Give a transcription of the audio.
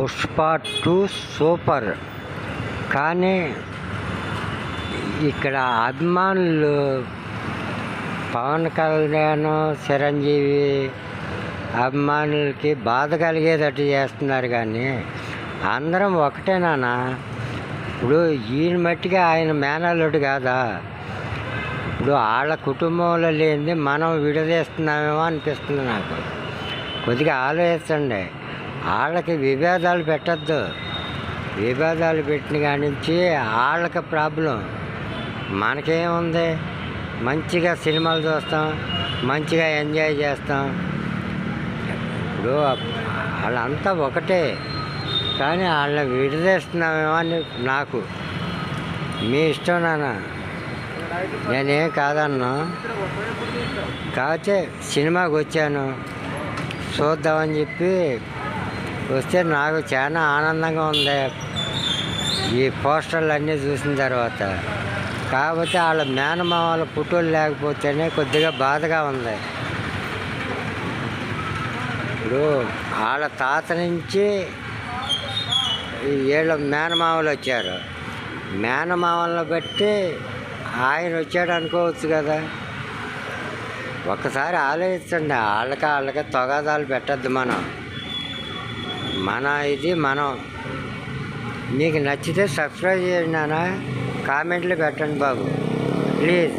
Pushpa two super. కానీ ఇక్కడ అభిమానులు పవన్ కళ్యాణ్ చిరంజీవి అభిమానులకి బాధ కలిగేటట్టు చేస్తున్నారు కానీ అందరం ఒకటే నాన్న. ఇప్పుడు ఈయన మట్టిగా ఆయన మేనల్లుడు కాదా? ఇప్పుడు వాళ్ళ కుటుంబంలో లేనిది మనం విడదీస్తున్నామేమో అనిపిస్తుంది నాకు. కొద్దిగా ఆలోచించండి. వాళ్ళకి విభేదాలు పెట్టద్దు. విభేదాలు పెట్టిన కాడి నుంచి వాళ్ళకి ప్రాబ్లం. మనకేముంది? మంచిగా సినిమాలు చూస్తాం మంచిగా ఎంజాయ్ చేస్తాం. ఇప్పుడు వాళ్ళంతా ఒకటే. కానీ వాళ్ళని విడదీస్తున్నామేమో అని నాకు. మీ ఇష్టం నాన్న. నేనేం కాదన్నా. కాకపోతే సినిమాకి వచ్చాను. చూద్దామని చెప్పి వస్తే నాకు చాలా ఆనందంగా ఉంది. ఈ పోస్టర్లు అన్నీ చూసిన తర్వాత. కాకపోతే వాళ్ళ మేనమామల పుట్టులు లేకపోతేనే కొద్దిగా బాధగా ఉంది. ఇప్పుడు వాళ్ళ తాత నుంచి వీళ్ళ మేనమామలు వచ్చారు. మేనమామలను బట్టి ఆయన వచ్చాడు అనుకోవచ్చు కదా. ఒక్కసారి ఆలోచించండి వాళ్ళకి వాళ్ళకి తొగాదాలు పెట్టద్దు మనం. మన ఇది మనం. మీకు నచ్చితే సబ్స్క్రైబ్ చేయండి నాన్న. కామెంట్లు పెట్టండి బాబు. ప్లీజ్